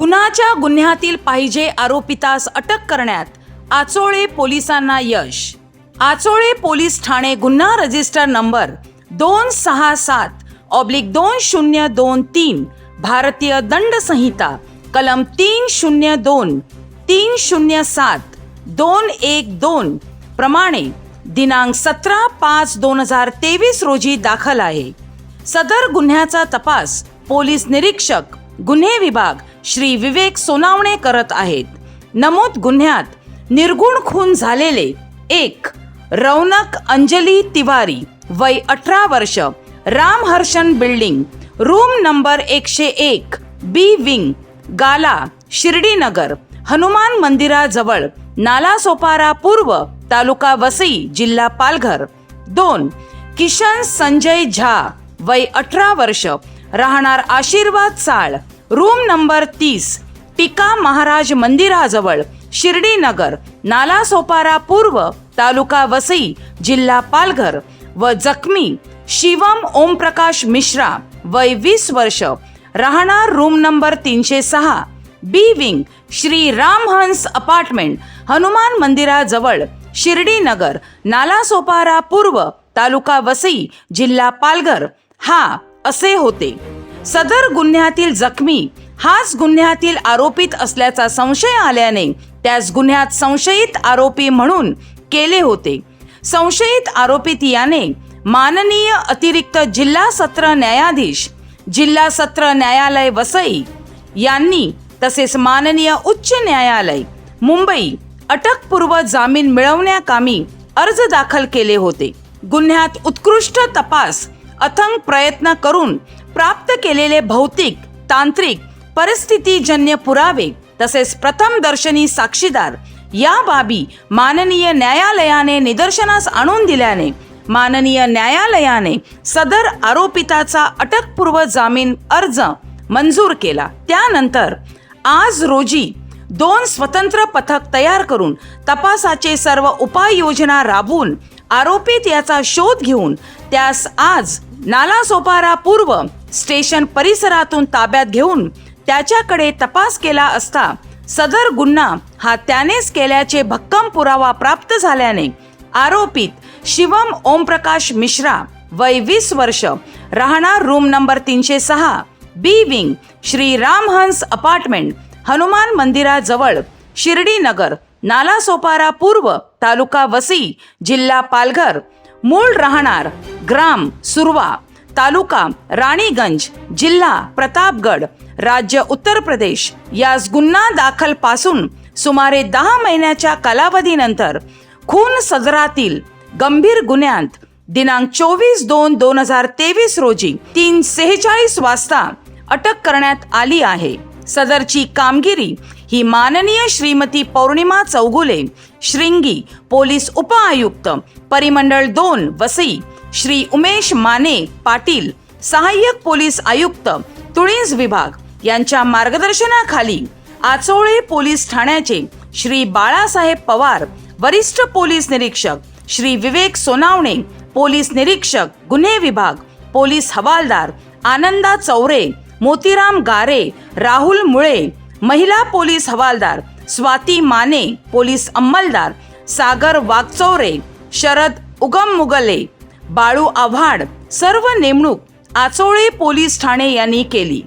खुनाच्या गुन्ह्यातील पाहिजे आरोपितास अटक करण्यात आचोळे पोलिसांना यश. आचोळे पोलीस ठाणे गुन्हा रजिस्टर नंबर दोन सहा सात ऑब्लिक दोन शून्य दोन तीन भारतीय दंड संहिता कलम तीन शून्य दोन तीन शून्य सात दोन एक दोन प्रमाणे दिनांक सतरा पाच दोन हजार तेवीस रोजी दाखल आहे. सदर गुन्ह्याचा तपास पोलीस निरीक्षक गुन्हे विभाग श्री विवेक सोनावणे करत आहेत. नमूद गुन्ह्यात निर्गुण खून झालेले एक रौनक अंजली तिवारी वय अठरा वर्ष रामहर्षण बिल्डिंग रूम नंबर एकशे एक बी विंग गाला शिर्डीनगर हनुमान मंदिराजवळ नालासोपारा पूर्व तालुका वसई जिल्हा पालघर. दोन किशन संजय झा वय अठरा वर्ष राहणार आशीर्वाद चाळ रूम नंबर तीस टिका महाराज मंदिराजवळ शिर्डीनगर नाला सोपारा पूर्व तालुका वसई जिल्हा पालघर व जखमी शिवम ओमप्रकाश मिश्रा वय वीस वर्ष राहणार रूम नंबर तीनशे सहा B wing Shri Ramhans apartment Hanuman मंदिराजवळ शिर्डीनगर नाला सोपारा पूर्व तालुका वसई जिल्हा पालघर. हा असे होते. सदर गुन्ह्यातील जखमी हाच गुन्ह्यातील आरोपित असल्याचा संशय आल्याने त्याच गुन्ह्यात संशयित आरोपी म्हणून केले होते. संशयित आरोपित याने माननीय अतिरिक्त जिल्हा सत्र न्यायाधीश जिल्हा सत्र न्यायालय वसई यांनी तसेच माननीय उच्च न्यायालय मुंबई अटकपूर्व जामीन मिळवण्याकामी अर्ज दाखल केले होते. गुन्ह्यात उत्कृष्ट तपास अथंग प्रयत्न करून प्राप्त केलेले भौतिक तांत्रिक परिस्थितीजन्य पुरावे तसेच प्रथमदर्शनी साक्षीदार या बाबी माननीय न्यायालयाने निदर्शनास आणून दिल्याने माननीय न्यायालयाने सदर आरोपिताचा अटकपूर्व जामीन अर्ज मंजूर केला. त्यानंतर आज रोजी दोन स्वतंत्र पथक तयार करून तपासाचे सर्व उपाययोजना राबवून आरोपित याचा शोध घेऊन त्यास आज नालासोपारा पूर्व स्टेशन परिसरातून ताब्यात घेऊन त्याच्याकडे तपास केला असता सदर गुन्हा हा त्यानेच केल्याचे भक्कम पुरावा प्राप्त झाल्याने आरोपित शिवम ओमप्रकाश मिश्रा वय वीस वर्ष राहणार रूम नंबर तीनशे सहा B wing Shri Ramhans apartment Hanuman मंदिराजवळ शिर्डीनगर नगर नालासोपारा पूर्व तालुका वसी जिल्हा पालघर. मूळ राहणार ग्राम सुरवा. तालुका राणीगंज जिल्हा प्रतापगड राज्य उत्तर प्रदेश यास गुन्हा दाखलपासून सुमारे दहा महिन्याच्या कालावधीनंतर खून सदरातील गंभीर गुन्ह्यात दिनांक चोवीस दोन दोन हजार तेवीस रोजी तीन सेहेचाळीस वाजता अटक करण्यात आली आहे. सदरची कामगिरी ही माननीय श्रीमती पौर्णिमा चौगुले श्रिंगी पोलीस उपआयुक्त परिमंडळ दोन वसई श्री उमेश माने पाटील सहाय्यक पोलीस आयुक्त तुळींज विभाग यांच्या मार्गदर्शनाखाली आचोळे पोलीस ठाण्याचे श्री बाळासाहेब पवार वरिष्ठ पोलीस निरीक्षक श्री विवेक सोनावणे पोलीस निरीक्षक गुन्हे विभाग पोलीस हवालदार आनंदा चौरे मोतीराम गारे राहुल मुळे महिला पोलीस हवालदार स्वाती माने पोलीस अंमलदार सागर वागचौरे शरद उगम मुगले बाळू आव्हाड सर्व नेमणूक आचोळे पोलीस ठाणे यांनी केली.